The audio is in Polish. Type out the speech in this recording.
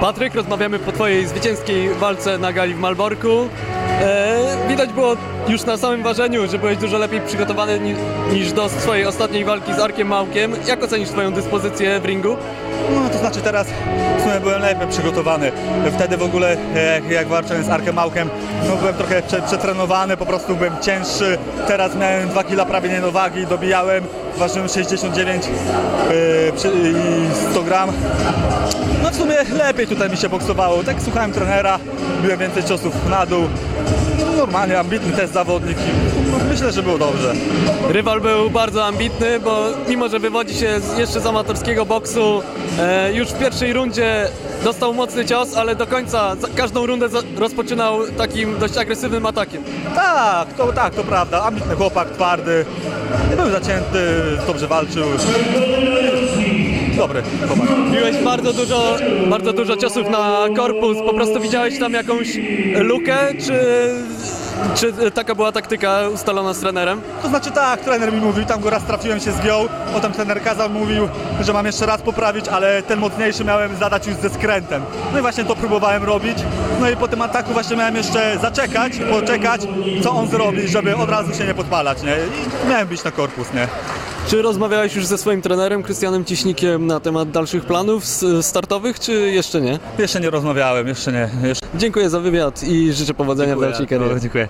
Patryk, rozmawiamy po Twojej zwycięskiej walce na gali w Malborku. E, widać było już na samym ważeniu, że byłeś dużo lepiej przygotowany ni niż do swojej ostatniej walki z Arkiem Małkiem. Jak ocenisz Twoją dyspozycję w ringu? No to znaczy teraz w sumie byłem lepiej przygotowany. Wtedy w ogóle jak, jak walczyłem z Arkiem Małkiem, no byłem trochę prze, przetrenowany, po prostu byłem cięższy. Teraz miałem 2 kg prawie nie do wagi, dobijałem, ważyłem 69 yy, przy- i 100 gram. No w sumie lepiej tutaj mi się boksowało. Tak słuchałem trenera, byłem więcej ciosów na dół. No, Normalnie ambitny też zawodnik i no, myślę, że było dobrze. Rywal był bardzo ambitny, bo mimo, że wywodzi się jeszcze z amatorskiego boksu, e, już w pierwszej rundzie dostał mocny cios, ale do końca każdą rundę rozpoczynał takim dość agresywnym atakiem. Tak, to tak, to prawda. Ambitny chłopak, twardy. Był zacięty, dobrze walczył. Dobry chłopak. Miłeś bardzo dużo, bardzo dużo ciosów na korpus. Po prostu widziałeś tam jakąś lukę, czy, czy taka była taktyka ustalona z trenerem? To znaczy tak, trener mi mówił, tam go raz trafiłem się zgiął, potem trener kazał, mówił, że mam jeszcze raz poprawić, ale ten mocniejszy miałem zadać już ze skrętem. No i właśnie to próbowałem robić. No i po tym ataku właśnie miałem jeszcze zaczekać, poczekać, co on zrobi, żeby od razu się nie podpalać, nie? I miałem bić na korpus, nie? Czy rozmawiałeś już ze swoim trenerem, Krystianem Ciśnikiem, na temat dalszych planów startowych, czy jeszcze nie? Jeszcze nie rozmawiałem, jeszcze nie. Jeszcze... Dziękuję za wywiad i życzę powodzenia w dalszej karierze. Dziękuję.